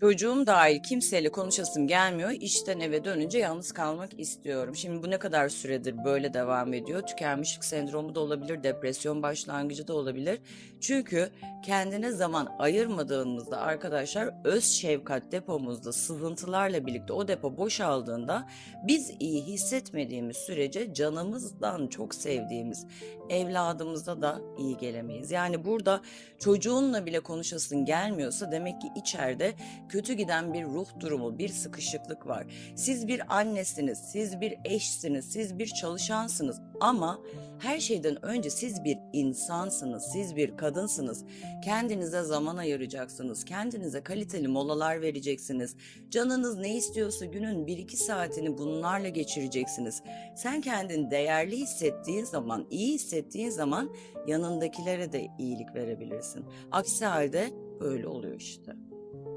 Çocuğum dahil kimseyle konuşasım gelmiyor. İşten eve dönünce yalnız kalmak istiyorum. Şimdi bu ne kadar süredir böyle devam ediyor? Tükenmişlik sendromu da olabilir, depresyon başlangıcı da olabilir. Çünkü kendine zaman ayırmadığımızda arkadaşlar öz şefkat depomuzda sızıntılarla birlikte o depo boşaldığında biz iyi hissetmediğimiz sürece canımızdan çok sevdiğimiz evladımıza da iyi gelemeyiz. Yani burada çocuğunla bile konuşasın gelmiyorsa demek ki içeride kötü giden bir ruh durumu, bir sıkışıklık var. Siz bir annesiniz, siz bir eşsiniz, siz bir çalışansınız ama her şeyden önce siz bir insansınız, siz bir kadınsınız. Kendinize zaman ayıracaksınız, kendinize kaliteli molalar vereceksiniz. Canınız ne istiyorsa günün 1-2 saatini bunlarla geçireceksiniz. Sen kendini değerli hissettiğin zaman, iyi hissettiğin zaman yanındakilere de iyilik verebilirsin. Aksi halde böyle oluyor işte.